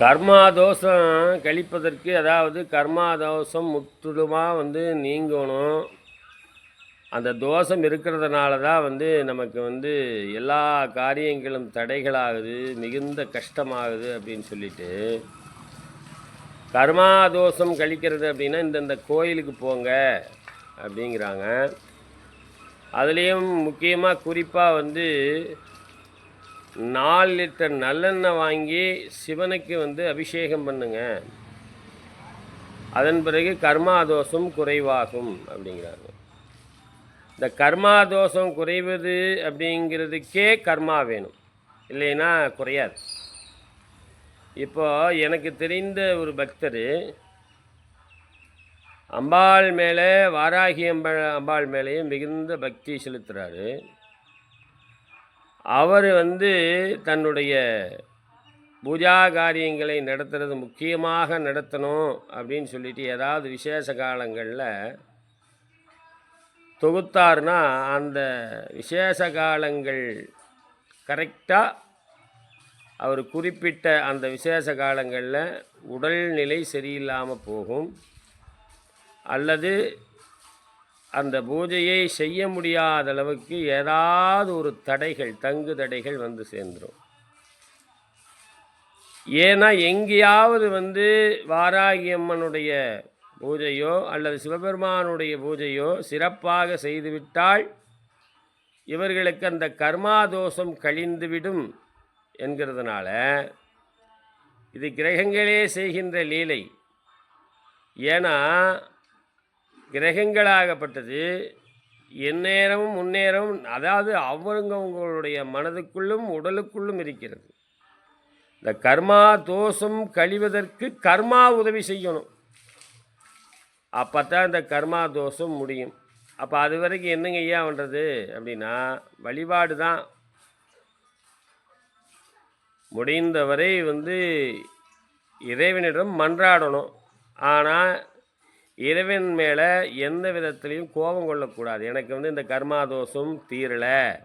கர்மா தோஷம் கழிப்பதற்கு அதாவது கர்மா தோஷம் முற்றிலுமாக வந்து நீங்கணும். அந்த தோஷம் இருக்கிறதுனால தான் வந்து நமக்கு வந்து எல்லா காரியங்களும் தடைகளாகுது மிகுந்த கஷ்டமாகுது அப்படின்னு சொல்லிட்டு. கர்மா தோஷம் கழிக்கிறது அப்படின்னா இந்தந்த கோயிலுக்கு போங்க அப்படிங்கிறாங்க. அதுலேயும் முக்கியமாக குறிப்பாக வந்து நாலு லிட்டர் நல்லெண்ணெய் வாங்கி சிவனுக்கு வந்து அபிஷேகம் பண்ணுங்க. அதன் பிறகு கர்மா தோஷம் குறைவாகும் அப்படிங்கிறாங்க. இந்த கர்மா தோஷம் குறைவது அப்படிங்கிறதுக்கே கர்மா வேணும். இல்லைன்னா குறையாது. இப்போ எனக்கு தெரிந்த ஒரு பக்தர் அம்பாள் மேலே வாராகி அம்பா அம்பாள் மேலேயும் மிகுந்த பக்தி செலுத்துகிறாரு அவர் வந்து தன்னுடைய பூஜா காரியங்களை நடத்துறது முக்கியமாக நடத்தணும் அப்படின்னு சொல்லிட்டு ஏதாவது விசேஷ காலங்களில் தொகுத்தார்னா அந்த விசேஷ காலங்கள் கரெக்டாக அவர் குறிப்பிட்ட அந்த விசேஷ காலங்களில் உடல்நிலை சரியில்லாமல் போகும் அல்லது அந்த பூஜையை செய்ய முடியாத அளவுக்கு ஏதாவது ஒரு தடைகள் தங்கு தடைகள் வந்து சேர்ந்துடும் ஏன்னா எங்கேயாவது வந்து வாராகி அம்மனுடைய பூஜையோ அல்லது சிவபெருமானுடைய பூஜையோ சிறப்பாக செய்துவிட்டால் இவர்களுக்கு அந்த கர்மா தோஷம் கழிந்துவிடும் என்கிறதுனால இது கிரகங்களே செய்கின்ற லீலை. ஏன்னா கிரகங்களாகப்பட்டது எந்நேரமும் முன்னேறமும் அதாவது அவங்கவுங்களுடைய மனதுக்குள்ளும் உடலுக்குள்ளும் இருக்கிறது. இந்த கர்மா தோஷம் கழிவதற்கு கர்மா உதவி செய்யணும். அப்போ தான் இந்த கர்மா தோஷம் முடியும். அப்போ அது வரைக்கும் என்னங்க ஐயா பண்ணுறது அப்படின்னா வழிபாடு தான். முடிந்தவரை வந்து இறைவனிடம் மன்றாடணும். ஆனால் இறைவன் மேலே எந்த விதத்துலையும் கோபம் கொள்ளக்கூடாது. எனக்கு வந்து இந்த கர்மாதோஷம் தீரலை.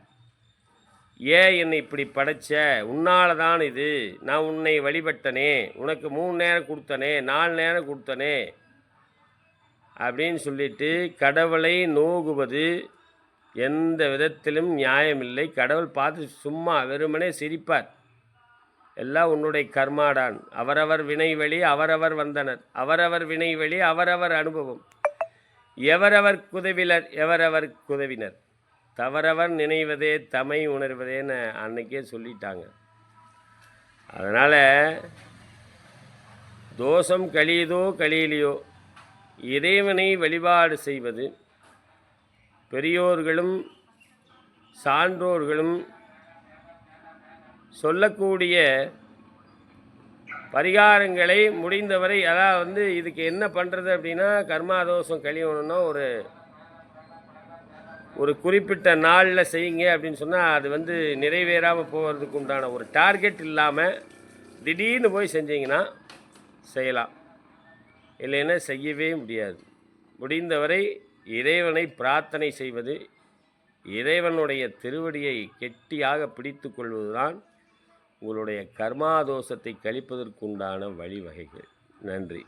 ஏன் என்னை இப்படி படைச்ச? உன்னால தான் இது. நான் உன்னை வழிபட்டனே. உனக்கு மூணு நேரம் கொடுத்தனே. நாலு நேரம் கொடுத்தனே. அப்படின்னு சொல்லிட்டு கடவுளை நோகுவது எந்த விதத்திலும் நியாயமில்லை. கடவுள் பார்த்து சும்மா வெறுமனே சிரிப்பார். எல்லாம் உன்னுடைய கர்மாடான். அவரவர் வினைவெளி அவரவர் வந்தனர். அவரவர் வினைவெளி அவரவர் அனுபவம். எவரவர் குதவிலர் எவரவர் குதவினர். தவறவர் நினைவதே தமை உணர்வதேன்னு அன்னைக்கே சொல்லிட்டாங்க. அதனால் தோஷம் கழியுதோ கழியிலையோ இறைவனை வழிபாடு செய்வது பெரியோர்களும் சான்றோர்களும் சொல்லக்கூடிய பரிகாரங்களை முடிந்தவரை அதாவது வந்து இதுக்கு என்ன பண்ணுறது அப்படின்னா கர்மாதோஷம் கழியணும்னா ஒரு ஒரு குறிப்பிட்ட நாளில் செய்யுங்க அப்படின்னு சொன்னால் அது வந்து நிறைவேறாமல் போகிறதுக்கு உண்டான ஒரு டார்கெட் இல்லாமல் திடீர்னு போய் செஞ்சீங்கன்னா செய்யலாம். இல்லைன்னா செய்யவே முடியாது. முடிந்தவரை இறைவனை பிரார்த்தனை செய்வது இறைவனுடைய திருவடியை கெட்டியாக பிடித்து கொள்வதுதான் உங்களுடைய கர்மாதோஷத்தை கழிப்பதற்குண்டான வழிவகைகள். நன்றி.